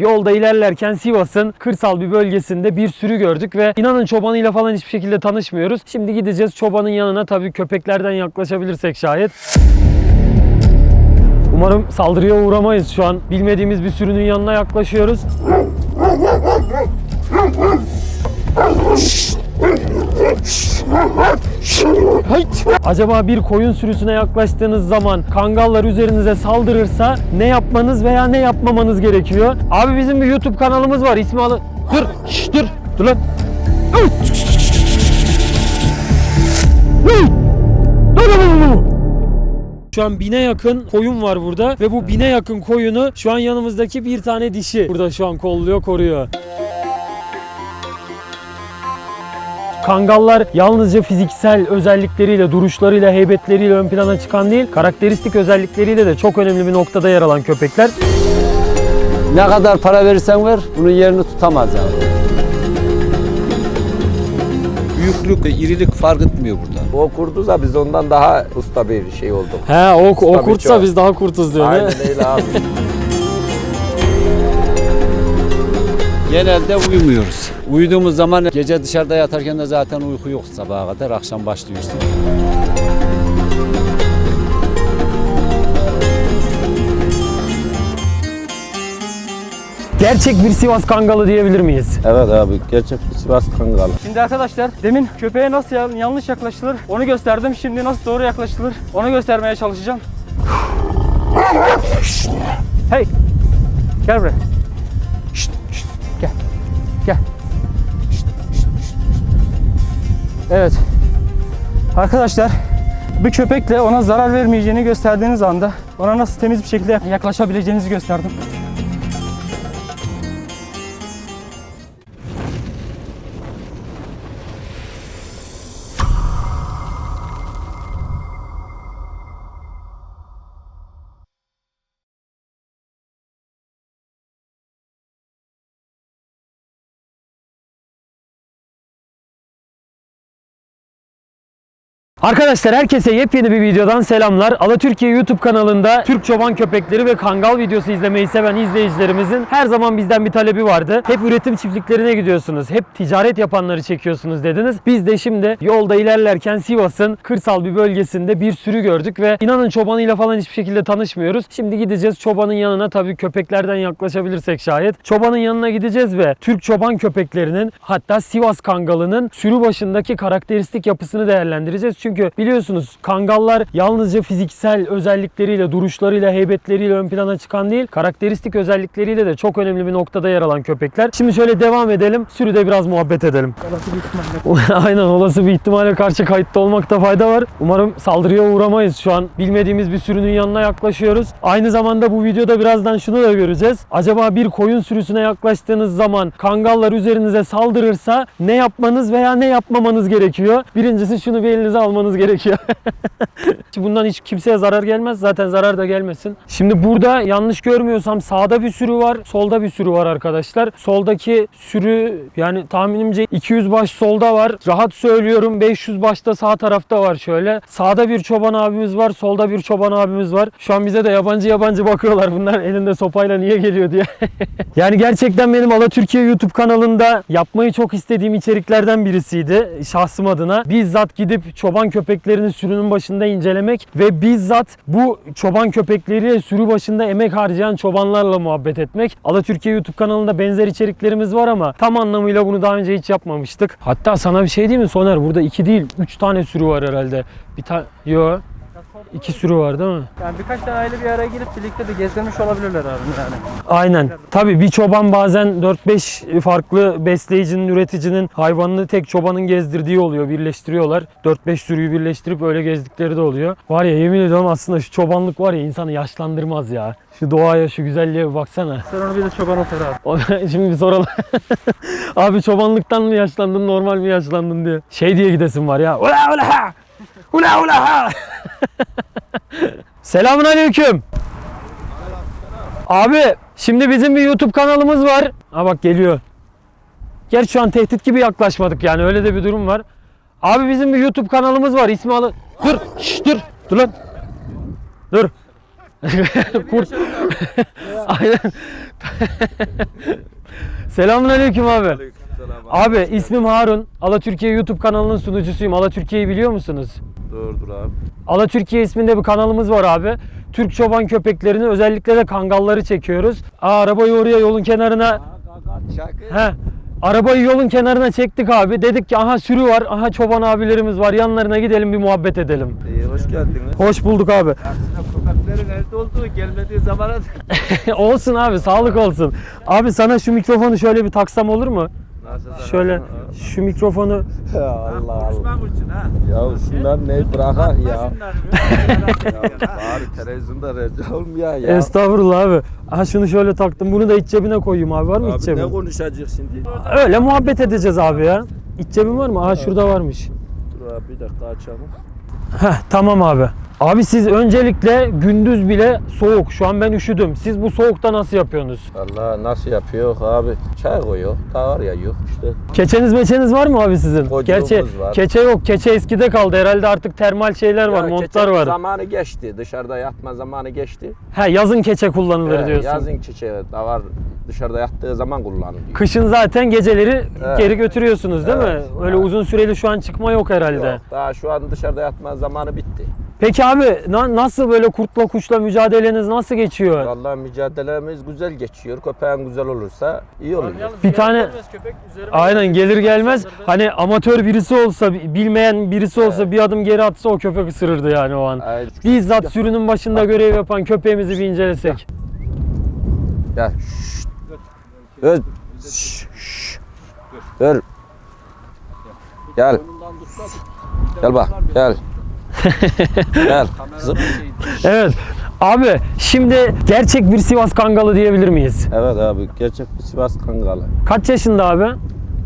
Yolda ilerlerken Sivas'ın kırsal bir bölgesinde bir sürü gördük ve inanın çobanıyla falan hiçbir şekilde tanışmıyoruz. Şimdi gideceğiz çobanın yanına tabii köpeklerden yaklaşabilirsek şayet. Umarım saldırıya uğramayız şu an. Bilmediğimiz bir sürünün yanına yaklaşıyoruz. Acaba bir koyun sürüsüne yaklaştığınız zaman kangallar üzerinize saldırırsa ne yapmanız veya ne yapmamanız gerekiyor? Abi bizim bir YouTube kanalımız var. İsmi alı... Dur! Şşş, dur! Dur lan! Şu an bine yakın koyun var burada ve bu bine yakın koyunu şu an yanımızdaki bir tane dişi burada şu an kolluyor, koruyor. Kangallar yalnızca fiziksel özellikleriyle, duruşlarıyla, heybetleriyle ön plana çıkan değil, karakteristik özellikleriyle de çok önemli bir noktada yer alan köpekler. Ne kadar para verirsen ver bunun yerini tutamaz yani. Büyüklük, irilik fark etmiyor burada. O kurduza biz ondan daha usta bir şey olduk. He o, o kurtsa biz daha kurtuz diyor. Aynen ne? öyle abi. Genelde uyumuyoruz. Uyuduğumuz zaman gece dışarıda yatarken de zaten uyku yok sabaha kadar. Akşam başlıyorsun. Gerçek bir Sivas Kangalı diyebilir miyiz? evet abi gerçek bir Sivas Kangal. Şimdi arkadaşlar demin köpeğe nasıl yan- yanlış yaklaşılır onu gösterdim. Şimdi nasıl doğru yaklaşılır onu göstermeye çalışacağım. Hey! Gel buraya. Gel. Evet. Arkadaşlar bir köpekle ona zarar vermeyeceğini gösterdiğiniz anda ona nasıl temiz bir şekilde yaklaşabileceğinizi gösterdim. Arkadaşlar herkese yepyeni bir videodan selamlar. Ala Türkiye YouTube kanalında Türk çoban köpekleri ve kangal videosu izlemeyi seven izleyicilerimizin her zaman bizden bir talebi vardı. Hep üretim çiftliklerine gidiyorsunuz, hep ticaret yapanları çekiyorsunuz dediniz. Biz de şimdi yolda ilerlerken Sivas'ın kırsal bir bölgesinde bir sürü gördük ve inanın çobanıyla falan hiçbir şekilde tanışmıyoruz. Şimdi gideceğiz çobanın yanına tabii köpeklerden yaklaşabilirsek şayet. Çobanın yanına gideceğiz ve Türk çoban köpeklerinin hatta Sivas kangalının sürü başındaki karakteristik yapısını değerlendireceğiz. Çünkü biliyorsunuz kangallar yalnızca fiziksel özellikleriyle, duruşlarıyla, heybetleriyle ön plana çıkan değil, karakteristik özellikleriyle de çok önemli bir noktada yer alan köpekler. Şimdi şöyle devam edelim. Sürüde biraz muhabbet edelim. Aynen olası bir ihtimale karşı kayıtta olmakta fayda var. Umarım saldırıya uğramayız şu an. Bilmediğimiz bir sürünün yanına yaklaşıyoruz. Aynı zamanda bu videoda birazdan şunu da göreceğiz. Acaba bir koyun sürüsüne yaklaştığınız zaman kangallar üzerinize saldırırsa ne yapmanız veya ne yapmamanız gerekiyor? Birincisi şunu bir elinize almanız gerekiyor. Bundan hiç kimseye zarar gelmez. Zaten zarar da gelmesin. Şimdi burada yanlış görmüyorsam sağda bir sürü var, solda bir sürü var arkadaşlar. Soldaki sürü yani tahminimce 200 baş solda var. Rahat söylüyorum 500 başta sağ tarafta var şöyle. Sağda bir çoban abimiz var, solda bir çoban abimiz var. Şu an bize de yabancı yabancı bakıyorlar bunlar elinde sopayla niye geliyor diye. yani gerçekten benim Ala Türkiye YouTube kanalında yapmayı çok istediğim içeriklerden birisiydi şahsım adına. Bizzat gidip çoban köpeklerini sürünün başında incelemek ve bizzat bu çoban köpekleriyle sürü başında emek harcayan çobanlarla muhabbet etmek. Ala Türkiye YouTube kanalında benzer içeriklerimiz var ama tam anlamıyla bunu daha önce hiç yapmamıştık. Hatta sana bir şey diyeyim mi Soner? Burada iki değil, üç tane sürü var herhalde. Bir tane, yo. İki sürü var değil mi? Yani birkaç tane aile bir araya gelip birlikte de gezdirmiş olabilirler abi yani. Aynen. Tabii bir çoban bazen 4-5 farklı besleyicinin, üreticinin hayvanını tek çobanın gezdirdiği oluyor. Birleştiriyorlar. 4-5 sürüyü birleştirip öyle gezdikleri de oluyor. Var ya yemin ediyorum aslında şu çobanlık var ya insanı yaşlandırmaz ya. Şu doğaya, şu güzelliğe bir baksana. Sen onu bir de çobana sor abi. Şimdi bir soralım. Abi çobanlıktan mı yaşlandın, normal mi yaşlandın diye. Şey diye gidesin var ya. Ula ula! Ula ula ha! Selamun aleyküm. Abi şimdi bizim bir YouTube kanalımız var. Ha bak geliyor. Gerçi şu an tehdit gibi yaklaşmadık yani öyle de bir durum var. Abi bizim bir YouTube kanalımız var. İsmi alı. Dur. Şş, dur. Dur lan. Dur. Kurt. Aynen. Selamünaleyküm abi. Abi ismim Harun. Ala Türkiye YouTube kanalının sunucusuyum. Ala Türkiye'yi biliyor musunuz? Doğrudur abi. Ala Türkiye isminde bir kanalımız var abi. Türk çoban köpeklerini özellikle de kangalları çekiyoruz. Aa, arabayı oraya yolun kenarına He. Arabayı yolun kenarına çektik abi. Dedik ki aha sürü var. Aha çoban abilerimiz var. Yanlarına gidelim bir muhabbet edelim. İyi hoş geldiniz. Hoş bulduk abi. Aslında evde olduğu gelmediği zamana olsun abi sağlık olsun. Abi sana şu mikrofonu şöyle bir taksam olur mu? Şöyle şu mikrofonu Allah Allah. için ha. Ya şunlar ne bırakar ya. ya. Bari televizyonda rezil olmuyor ya. estağfurullah abi. Aha şunu şöyle taktım. Bunu da iç cebine koyayım abi. Var mı iç Abi ne konuşacak şimdi? Öyle muhabbet edeceğiz abi ya. İç cebin var mı? Aha şurada varmış. Dur abi bir dakika açalım. Heh, tamam abi. Abi siz öncelikle gündüz bile soğuk. Şu an ben üşüdüm. Siz bu soğukta nasıl yapıyorsunuz? Allah nasıl yapıyor abi? Çay koyuyor. Da var ya yok işte. Keçeniz meçeniz var mı abi sizin? Kocuğumuz Gerçi var. keçe yok. Keçe eskide kaldı. Herhalde artık termal şeyler var, Ya montlar keçe var. Zamanı geçti. Dışarıda yatma zamanı geçti. He yazın keçe kullanılır He, diyorsun. yazın çiçeği da var. Dışarıda yattığı zaman kullanılıyor. Kışın zaten geceleri Evet. geri götürüyorsunuz değil Evet. mi? Öyle uzun süreli şu an çıkma yok herhalde. Yok, daha şu an dışarıda yatma zamanı bitti. Peki abi na- nasıl böyle kurtla kuşla mücadeleniz nasıl geçiyor? Vallahi mücadelemiz güzel geçiyor. Köpeğin güzel olursa iyi oluyor. Bir tane aynen gelir gelmez hani amatör birisi olsa bilmeyen birisi olsa bir adım geri atsa o köpek ısırırdı yani o an. Ay, Bizzat sürünün başında görev yapan köpeğimizi bir incelesek. Gel. Şşt. Gel. Şşt, şşt. Gel. Gel. Gel bak. Gel. Gel. Zıp. Evet. Abi şimdi gerçek bir Sivas Kangalı diyebilir miyiz? Evet abi gerçek bir Sivas Kangalı. Kaç yaşında abi?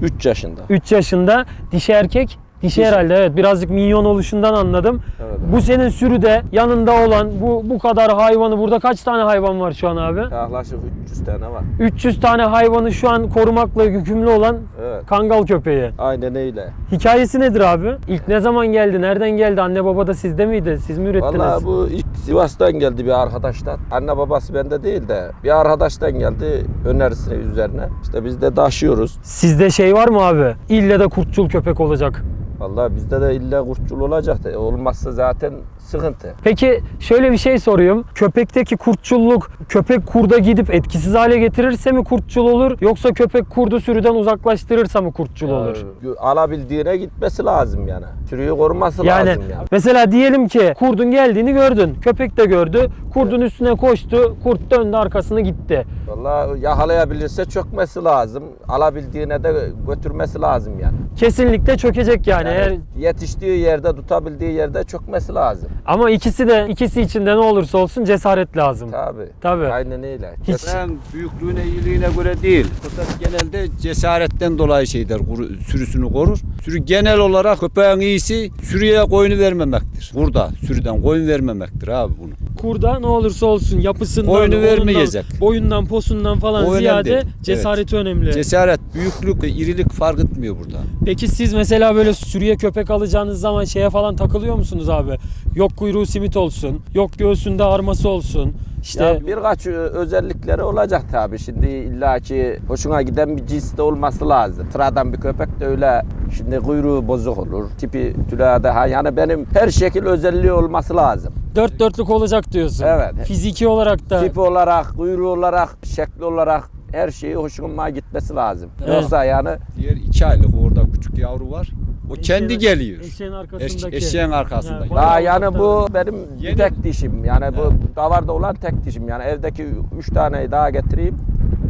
3 yaşında. 3 yaşında. Dişi erkek. Dişi herhalde evet birazcık minyon oluşundan anladım. Evet. Bu senin sürüde yanında olan bu bu kadar hayvanı burada kaç tane hayvan var şu an abi? Yaklaşık 300 tane var. 300 tane hayvanı şu an korumakla yükümlü olan Evet. kangal köpeği. Aynen öyle. Hikayesi nedir abi? İlk ne zaman geldi? Nereden geldi? Anne baba da sizde miydi? Siz mi ürettiniz? Vallahi bu ilk Sivas'tan geldi bir arkadaştan. Anne babası bende değil de bir arkadaştan geldi önerisine üzerine. İşte biz de taşıyoruz. Sizde şey var mı abi? İlle de kurtçul köpek olacak. Vallahi bizde de illa kurtçul olacak. da, Olmazsa zaten sıkıntı. Peki şöyle bir şey sorayım. Köpekteki kurtçulluk köpek kurda gidip etkisiz hale getirirse mi kurtçul olur? Yoksa köpek kurdu sürüden uzaklaştırırsa mı kurtçul olur? Yani alabildiğine gitmesi lazım yani. Sürüyü koruması Yani lazım yani. mesela diyelim ki kurdun geldiğini gördün. Köpek de gördü. Kurdun üstüne koştu. Kurt döndü arkasını gitti. Vallahi yakalayabilirse çökmesi lazım. Alabildiğine de götürmesi lazım yani. Kesinlikle çökecek yani. Yani Eğer yetiştiği yerde, tutabildiği yerde çökmesi lazım. ama ikisi de ikisi için de ne olursa olsun cesaret lazım. Tabii. Tabii. Aynen öyle. Hiç Köpeğin büyüklüğüne, iyiliğine göre değil. Köpek genelde cesaretten dolayı şeyler, kuru- sürüsünü korur. Sürü genel olarak köpeğin iyisi sürüye koyunu vermemektir. Burada sürüden koyun vermemektir abi bunu. Kurda ne olursa olsun yapısından, Boynu onundan, vermeyecek. boyundan, posundan falan O önemli ziyade değil. cesareti önemli. Cesaret, büyüklük, irilik fark etmiyor burada. Peki siz mesela böyle sürüye köpek alacağınız zaman şeye falan takılıyor musunuz abi? Yok kuyruğu simit olsun, yok göğsünde arması olsun. İşte Ya birkaç ö- özellikleri olacak tabii. Şimdi illaki hoşuna giden bir cins de olması lazım. Sıradan bir köpek de öyle şimdi kuyruğu bozuk olur. Tipi tülade ha yani benim her şekil özelliği olması lazım. dört dörtlük olacak diyorsun. Evet. Fiziki olarak da Tip olarak, kuyruğu olarak, şekli olarak her şeyi hoşuma gitmesi lazım. Evet. Yoksa yani Diğer iki aylık orada küçük yavru var. O kendi geliyor. Eşeğin Eş- arkasındaki. eşeğin arkasında. Yani daha yani bu benim Yeni- tek dişim. Yani bu davarda olan tek dişim. Yani evdeki üç taneyi daha getireyim.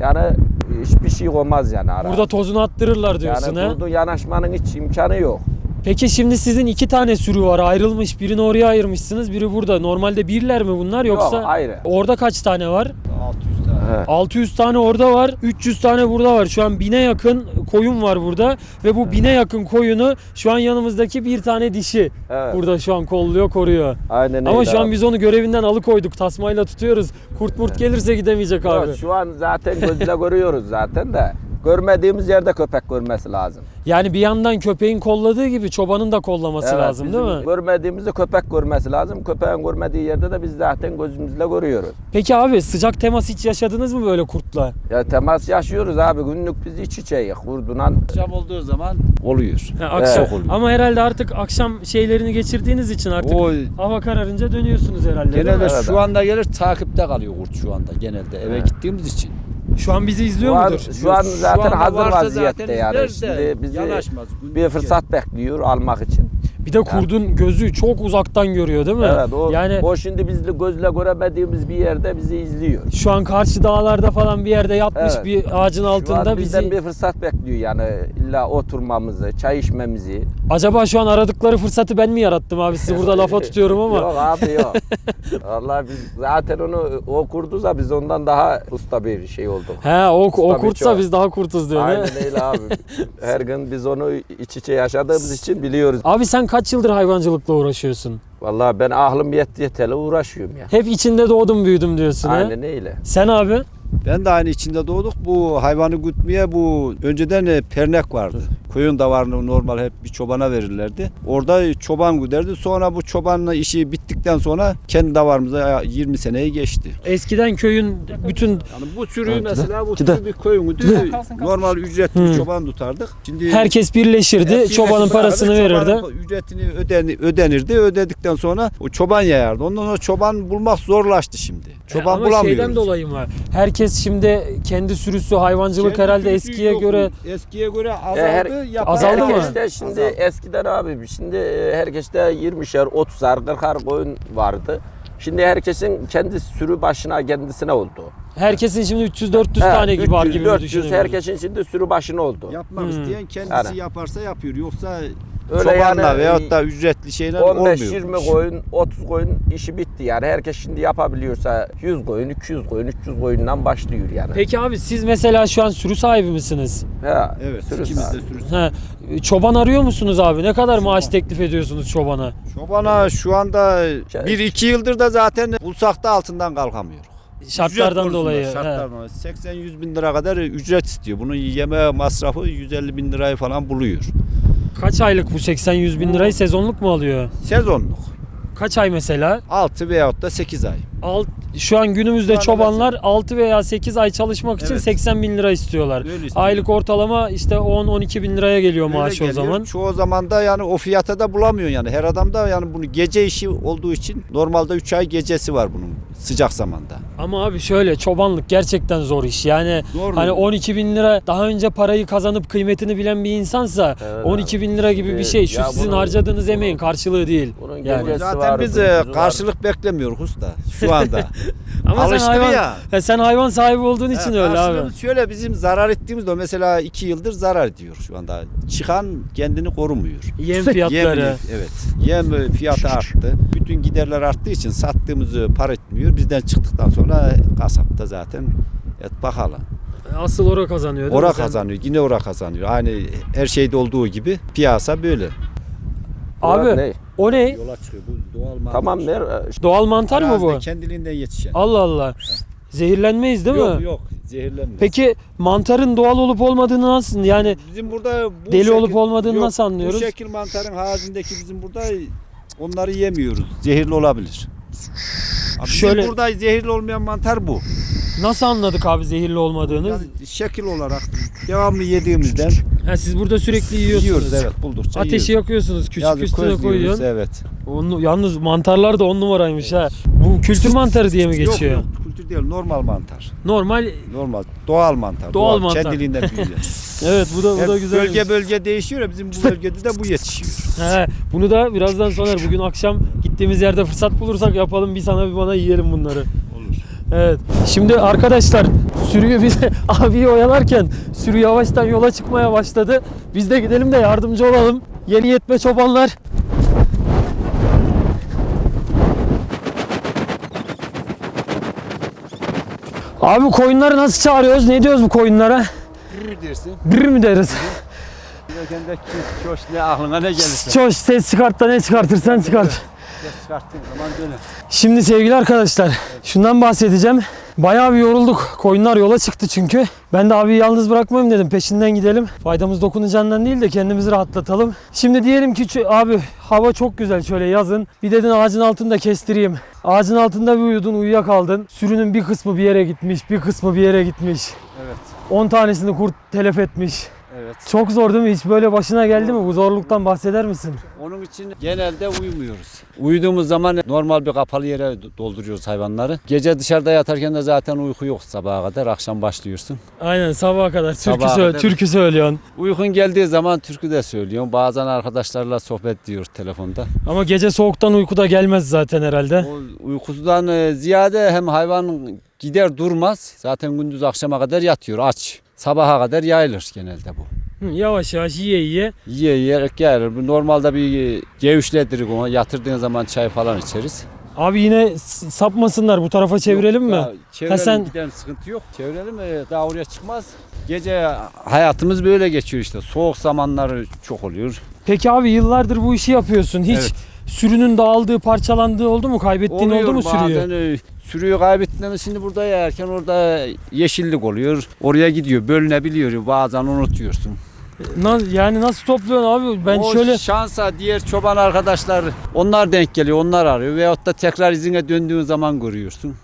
Yani hiçbir şey olmaz yani ara. Burada tozunu attırırlar diyorsun yani ha. burada yanaşmanın hiç imkanı yok. Peki şimdi sizin iki tane sürü var ayrılmış. Birini oraya ayırmışsınız, biri burada. Normalde birler mi bunlar yoksa? Yok ayrı. Orada kaç tane var? 600 tane. He. 600 tane orada var, 300 tane burada var. Şu an bine yakın koyun var burada ve bu bine yakın koyunu şu an yanımızdaki bir tane dişi Evet. burada şu an kolluyor, koruyor. Aynen Ama öyle şu an abi. biz onu görevinden alıkoyduk. Tasmayla tutuyoruz. Kurt murt gelirse gidemeyecek Yok, abi. Şu an zaten gözle görüyoruz zaten de. Görmediğimiz yerde köpek görmesi lazım. Yani bir yandan köpeğin kolladığı gibi çobanın da kollaması Evet, lazım değil mi? Görmediğimizi köpek görmesi lazım. Köpeğin görmediği yerde de biz zaten gözümüzle görüyoruz. Peki abi sıcak temas hiç yaşadınız mı böyle kurtla? Ya temas yaşıyoruz abi. Günlük biz iç içeyiz. Kurdunan Akşam olduğu zaman oluyor. Ha, akşam. Evet. Ama herhalde artık akşam şeylerini geçirdiğiniz için artık O hava kararınca dönüyorsunuz herhalde. genelde şu anda gelir takipte kalıyor kurt şu anda genelde eve Evet. gittiğimiz için. Şu an bizi izliyor şu an, mudur? şu an zaten anda hazır vaziyette zaten yani. Şimdi bizi yanaşmaz. Bir fırsat bekliyor almak için. Bir de kurdun gözü çok uzaktan görüyor değil mi? Evet o, yani o şimdi bizle gözle göremediğimiz bir yerde bizi izliyor. şu an karşı dağlarda falan bir yerde yatmış Evet. bir ağacın Şu altında an bizden bizi bir fırsat bekliyor yani illa oturmamızı, çay içmemizi. Acaba şu an aradıkları fırsatı ben mi yarattım abi? Sizi burada lafa tutuyorum ama. Yok abi yok. Vallahi biz zaten onu o kurdu da biz ondan daha usta bir şey olduk. He o, o Tabii kurtsa biz daha kurtuz diyor. Aynen ne? öyle abi. Her gün biz onu iç içe yaşadığımız için biliyoruz. Abi sen kaç yıldır hayvancılıkla uğraşıyorsun? Vallahi ben ahlım yetti yeteli uğraşıyorum ya. Hep içinde doğdum büyüdüm diyorsun? Aynen öyle. Sen abi? Ben de aynı içinde doğduk. Bu hayvanı gütmeye bu önceden e, pernek vardı. Koyun davarını normal hep bir çobana verirlerdi. Orada çoban güderdi. Sonra bu çobanla işi bittikten sonra kendi davarımıza 20 seneyi geçti. Eskiden köyün bütün Yani bu sürüyü Evet, mesela bu gide. sürü bir koyunudu. Normal ücretli bir çoban tutardık. Şimdi herkes birleşirdi, Hepsi çobanın parasını beraber verirdi. çobanın Ücretini ödeni, ödenirdi. Ödedikten sonra o çoban yayardı. Ondan sonra çoban bulmak zorlaştı şimdi. Çoban Ama bulamıyoruz. şeyden dolayı mı? Herkes şimdi kendi sürüsü hayvancılık Kendi herhalde sürüsü eskiye yok. göre eskiye göre azaldı. E, her- yapar- Azaldı mı? Herkeste şimdi Azaldı. eskiden abi şimdi e, herkeste 20'şer, 30'ar, 40'ar koyun vardı. Şimdi herkesin kendi sürü başına kendisine oldu. Herkesin şimdi 300-400 He, tane gibi var 300, gibi mi 400 düşünüyorsun? herkesin şimdi sürü başına oldu. Yapmak Hmm. isteyen kendisi Yani. yaparsa yapıyor. Yoksa Öyle çobanla yani, veyahut da ücretli şeyler olmuyor. 15-20 koyun, 30 koyun işi bitti yani. Herkes şimdi yapabiliyorsa 100 koyun, 200 koyun, 300 koyundan başlıyor yani. Peki abi siz mesela şu an sürü sahibi misiniz? He, Evet, sürü ikimiz de sahibi. sürüsü. He, çoban arıyor musunuz abi? Ne kadar maaş teklif ediyorsunuz çobana? Çobana şu anda Şey- bir iki yıldır da zaten bulsak da altından kalkamıyor. Şartlardan dolayı. he. Şartlardan dolayı. 80-100 bin lira kadar ücret istiyor. Bunun yeme masrafı 150 bin lirayı falan buluyor. Kaç aylık bu 80-100 bin lirayı sezonluk mu alıyor? Sezonluk. Kaç ay mesela? 6 veyahut da 8 ay. Alt, şu an günümüzde Şu anda çobanlar 6 veya 8 ay çalışmak için Evet. 80 bin lira istiyorlar. Öyle istiyor. Aylık ortalama işte 10-12 bin liraya geliyor Öyle maaş o geliyor. zaman. Çoğu zaman da yani o fiyata da bulamıyor yani. Her adam da yani bunu gece işi olduğu için normalde 3 ay gecesi var bunun sıcak zamanda. Ama abi şöyle çobanlık gerçekten zor iş. Yani Zor hani mu? 12 bin lira daha önce parayı kazanıp kıymetini bilen bir insansa Evet 12 bin lira gibi bir şey. Şu Ya sizin bunu- harcadığınız bunu- emeğin karşılığı değil. Bunun Yani. gecesi Zaten var, biz gündüzü e, var. karşılık beklemiyoruz usta şu anda. Ama sen Alıştık hayvan, ya. He, sen hayvan sahibi olduğun için öyle abi. şöyle bizim zarar ettiğimiz de mesela 2 yıldır zarar ediyor şu anda. Çıkan kendini korumuyor. Yem fiyatları. Yem, evet. Yem fiyatı arttı. Bütün giderler arttığı için sattığımızı par etmiyor. Bizden çıktıktan sonra kasapta zaten et bakalım. Asıl ora kazanıyor Ora? Sen- kazanıyor. Yine ora kazanıyor. Aynı her şeyde olduğu gibi piyasa böyle. Abi Ne? o ne? Yola çıkıyor. Bu doğal mantar. Tamam ver. Doğal mantar mı bu? Arazide Kendiliğinden yetişen. Allah Allah. Zehirlenmeyiz değil yok mi? yok zehirlenmez. Peki mantarın doğal olup olmadığını nasıl yani bizim burada bu deli şekil- olup olmadığını Yok, nasıl anlıyoruz? Bu şekil mantarın haricindeki bizim burada onları yemiyoruz. Zehirli olabilir. Abi Bizim Şöyle- burada zehirli olmayan mantar bu. Nasıl anladık abi zehirli olmadığını? Yani şekil olarak devamlı yediğimizden Ha, siz burada sürekli yiyorsunuz. yiyoruz evet buldukça Ateşi yiyoruz. yakıyorsunuz, küçük Yazık üstüne közlüyoruz, koyuyorsun. Evet. Onu, yalnız mantarlar da on numaraymış ha. Bu kültür mantarı diye mi geçiyor? Yok yok kültür değil normal mantar. Normal. Normal doğal mantar. Doğal mantar. Kendiliğinden büyüyor. Evet bu da bu da Hep güzel. bölge bölge değişiyor ya bizim bu bölgede de bu yetişiyor. He, bunu da birazdan sonra bugün akşam gittiğimiz yerde fırsat bulursak yapalım bir sana bir bana yiyelim bunları. Evet. Şimdi arkadaşlar sürüyü biz abiyi oyalarken sürü yavaştan yola çıkmaya başladı. Biz de gidelim de yardımcı olalım. Yeni yetme çobanlar. Abi koyunları nasıl çağırıyoruz? Ne diyoruz bu koyunlara? Bir dersin. Bir mi deriz? Kiş, çoş ne aklına ne gelirse. Çoş ses çıkart da ne çıkartırsan çıkart. Ses çıkarttığın zaman döner. Şimdi sevgili arkadaşlar şundan bahsedeceğim. Bayağı bir yorulduk. Koyunlar yola çıktı çünkü. Ben de abi yalnız bırakmayayım dedim. Peşinden gidelim. Faydamız dokunacağından değil de kendimizi rahatlatalım. Şimdi diyelim ki abi hava çok güzel şöyle yazın. Bir dedin ağacın altında kestireyim. Ağacın altında bir uyudun uyuyakaldın. Sürünün bir kısmı bir yere gitmiş, bir kısmı bir yere gitmiş. Evet. 10 tanesini kurt telef etmiş. Evet. Çok zor değil mi? Hiç böyle başına geldi mi? Bu zorluktan bahseder misin? Onun için genelde uyumuyoruz. Uyuduğumuz zaman normal bir kapalı yere dolduruyoruz hayvanları. Gece dışarıda yatarken de zaten uyku yok sabaha kadar. Akşam başlıyorsun. Aynen sabaha kadar türkü, Sabaha sö- kadar. türkü söylüyorsun. Uykun geldiği zaman türkü de söylüyorum. Bazen arkadaşlarla sohbet diyor telefonda. Ama gece soğuktan uyku da gelmez zaten herhalde. O uykusudan e, ziyade hem hayvan gider durmaz. Zaten gündüz akşama kadar yatıyor aç. Sabaha kadar yayılır genelde bu. Hı, yavaş yavaş yiye yiye. Yiye yayılır. Bu Normalde bir e, gevşledirik ona. Yatırdığın zaman çay falan içeriz. Abi yine sapmasınlar bu tarafa çevirelim mi? Ya, çevirelim Ha, sen- gidelim sıkıntı yok. Çevirelim e, daha oraya çıkmaz. Gece hayatımız böyle geçiyor işte. Soğuk zamanları çok oluyor. Peki abi yıllardır bu işi yapıyorsun. Hiç Evet. sürünün dağıldığı, parçalandığı oldu mu? Kaybettiğin oldu mu sürüyü? bazen e, sürüyü kaybettiğinde şimdi burada yerken orada yeşillik oluyor. Oraya gidiyor bölünebiliyor. Bazen unutuyorsun. Na- yani nasıl topluyorsun abi? Ben o şöyle şansa diğer çoban arkadaşlar onlar denk geliyor. Onlar arıyor. Veyahut da tekrar izine döndüğün zaman görüyorsun.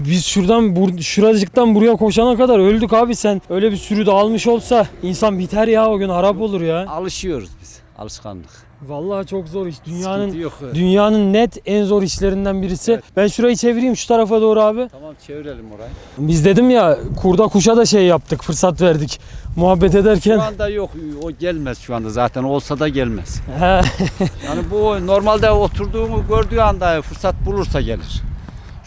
Biz şuradan bur- şuracıktan buraya koşana kadar öldük abi sen. Öyle bir sürü dağılmış olsa insan biter ya o gün harap olur ya. Alışıyoruz biz. Alışkanlık. Vallahi çok zor iş. Dünyanın Sıkıntı yok. dünyanın net en zor işlerinden birisi. Evet. Ben şurayı çevireyim şu tarafa doğru abi. Tamam çevirelim orayı. Biz dedim ya kurda kuşa da şey yaptık, fırsat verdik. Muhabbet ederken. Şu anda yok. O gelmez şu anda zaten. Olsa da gelmez. Yani bu normalde oturduğumu gördüğü anda fırsat bulursa gelir.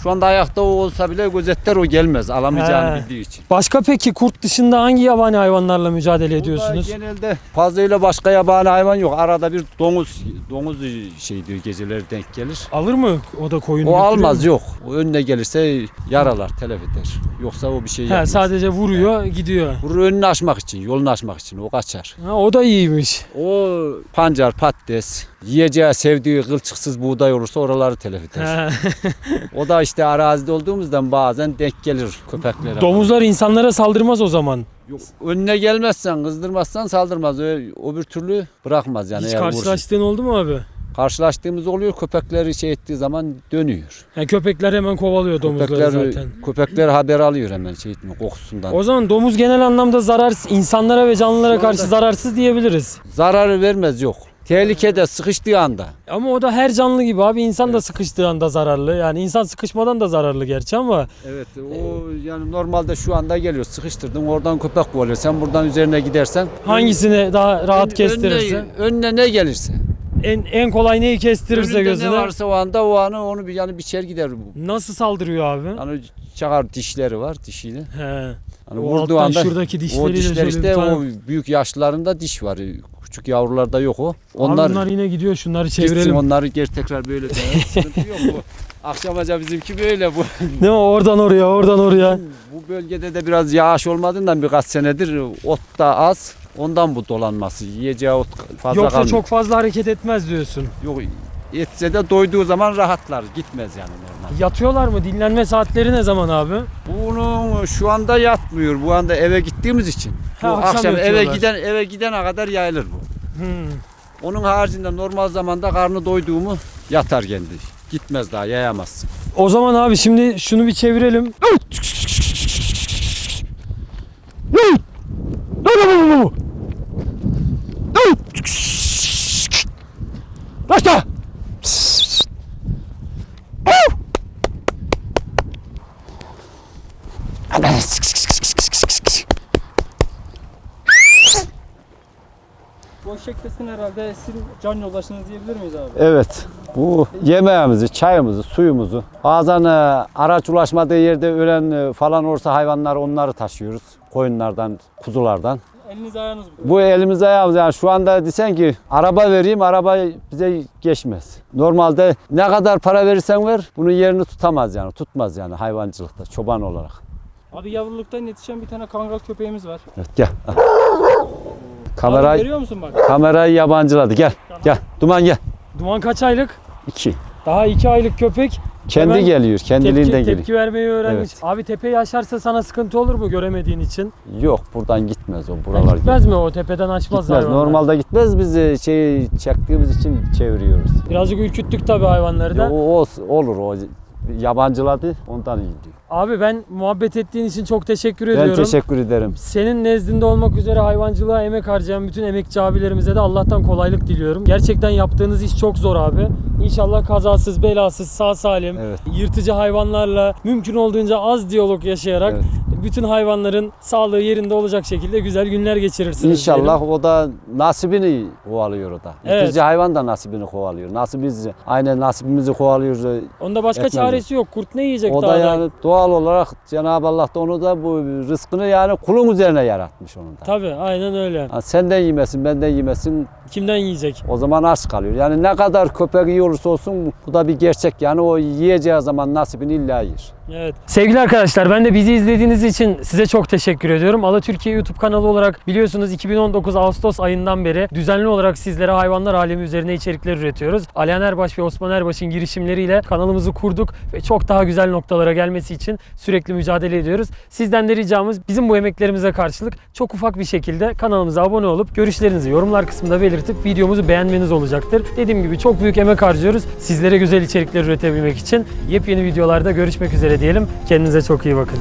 Şu anda ayakta o olsa bile gözetler o gelmez. Alamayacağını He. bildiği için. Başka peki kurt dışında hangi yabani hayvanlarla mücadele Burada ediyorsunuz? genelde fazlayla başka yabani hayvan yok. Arada bir domuz domuz şey diyor geceleri denk gelir. Alır mı o da koyun? O götürüyor almaz mu? yok. O önüne gelirse yaralar, telef eder. Yoksa o bir şey He, yapmaz. sadece vuruyor, gidiyor. Vurur önünü açmak için, yolunu açmak için o kaçar. Ha, o da iyiymiş. O pancar, patates, yiyeceği, sevdiği kılçıksız buğday olursa oraları telef eder. O da işte arazide olduğumuzdan bazen denk gelir köpeklere. Domuzlar insanlara saldırmaz o zaman. Yok, önüne gelmezsen, kızdırmazsan saldırmaz. Ö- O bir türlü bırakmaz yani. Hiç karşılaştığın oldu mu abi? Karşılaştığımız oluyor. Köpekleri şey ettiği zaman dönüyor. Ha, köpekler hemen kovalıyor domuzları Köpekler, zaten. köpekler haber alıyor hemen şey etmiyor, kokusundan. O zaman domuz genel anlamda zararsız, insanlara ve canlılara karşı zararsız diyebiliriz. Zararı vermez yok. Tehlikede sıkıştığı anda. Ama o da her canlı gibi abi insan da sıkıştığı anda zararlı. Yani insan sıkışmadan da zararlı gerçi ama Evet o yani normalde şu anda geliyor sıkıştırdın oradan köpek kovalıyor. Sen buradan üzerine gidersen hangisini daha rahat kestirirse Önüne, önüne ne gelirse. en en kolay neyi kestirirse Önünde gözüne ne varsa o anda o anı onu bir yani biçer gider. bu. nasıl saldırıyor abi? Yani çakar dişleri var dişiyle. He. Hani o vurduğu alttan anda şuradaki o dişleriyle dişler şöyle işte bir tane- o büyük yaşlılarında diş var. Küçük yavrularda yok o. Abi Onlar, bunlar yine gidiyor şunları gitsin çevirelim. onları geri tekrar böyle sıkıntı yok bu. Akşamaca bizimki böyle bu. Değil mi? Oradan oraya, oradan oraya. Bu bölgede de biraz yağış olmadığından birkaç senedir ot da az. Ondan bu dolanması. Yiyeceği ot fazla Yoksa kalmıyor. çok fazla hareket etmez diyorsun. Yok etse de doyduğu zaman rahatlar. Gitmez yani normal. Yatıyorlar mı? Dinlenme saatleri ne zaman abi? Bunun şu anda yatmıyor. Bu anda eve gittiğimiz için. Bu Ha, akşam akşam, eve giden eve gidene kadar yayılır bu. Hmm. Onun haricinde normal zamanda karnı doyduğu mu yatar kendi. Gitmez daha yayamazsın. O zaman abi şimdi şunu bir çevirelim. Başla. Bu sizin can yoldaşınız diyebilir miyiz abi? Evet. Bu yemeğimizi, çayımızı, suyumuzu bazen e, araç ulaşmadığı yerde ölen e, falan olursa hayvanlar onları taşıyoruz. Koyunlardan, kuzulardan. Eliniz ayağınız bu. Bu elimiz ayağımız yani şu anda desen ki araba vereyim araba bize geçmez. Normalde ne kadar para verirsen ver bunun yerini tutamaz yani tutmaz yani hayvancılıkta çoban olarak. Abi yavruluktan yetişen bir tane kangal köpeğimiz var. Evet gel. Abi Kamerayı, görüyor musun bak? kamerayı yabancıladı gel gel duman gel. Duman kaç aylık? İki. Daha iki aylık köpek Kendi Hemen geliyor, kendiliğinden tepki, geliyor. tepki vermeyi öğrenmiş. Evet. Abi tepeyi aşarsa sana sıkıntı olur mu göremediğin için? Yok buradan gitmez o buralar. gitmez mi o tepeden açmaz Gitmez. hayvanlar? Normalde gitmez biz e, şey çektiğimiz için çeviriyoruz. Birazcık ürküttük tabii hayvanları da. Ya, o, o- olur o yabancıladı ondan iyi diyor. Abi ben muhabbet ettiğin için çok teşekkür Ben ediyorum. teşekkür ederim. Senin nezdinde olmak üzere hayvancılığa emek harcayan bütün emekçi abilerimize de Allah'tan kolaylık diliyorum. Gerçekten yaptığınız iş çok zor abi. İnşallah kazasız, belasız, sağ salim, Evet. yırtıcı hayvanlarla mümkün olduğunca az diyalog yaşayarak Evet. Bütün hayvanların sağlığı yerinde olacak şekilde güzel günler geçirirsiniz. İnşallah diyelim. o da nasibini kovalıyor o da. Evet. Yırtıcı hayvan da nasibini kovalıyor. Nasıl biz aynen nasibimizi kovalıyoruz. Onda başka Etmez çaresi yok. Kurt ne yiyecek O da dağda? yani doğal olarak Cenab-ı Allah da onu da bu rızkını yani kulun üzerine yaratmış onu da. Tabii aynen öyle. Ha, senden yemesin, benden yemesin Kimden yiyecek? o zaman aç kalıyor. Yani ne kadar köpek iyi olursa olsun bu da bir gerçek. Yani o yiyeceği zaman nasibini illa yer. Evet. Sevgili arkadaşlar ben de bizi izlediğiniz için size çok teşekkür ediyorum. Ala Türkiye YouTube kanalı olarak biliyorsunuz 2019 Ağustos ayından beri düzenli olarak sizlere hayvanlar alemi üzerine içerikler üretiyoruz. Alihan Erbaş ve Osman Erbaş'ın girişimleriyle kanalımızı kurduk ve çok daha güzel noktalara gelmesi için sürekli mücadele ediyoruz. Sizden de ricamız bizim bu emeklerimize karşılık çok ufak bir şekilde kanalımıza abone olup görüşlerinizi yorumlar kısmında belirtip videomuzu beğenmeniz olacaktır. Dediğim gibi çok büyük emek harcıyoruz sizlere güzel içerikler üretebilmek için. Yepyeni videolarda görüşmek üzere diyelim. Kendinize çok iyi bakın.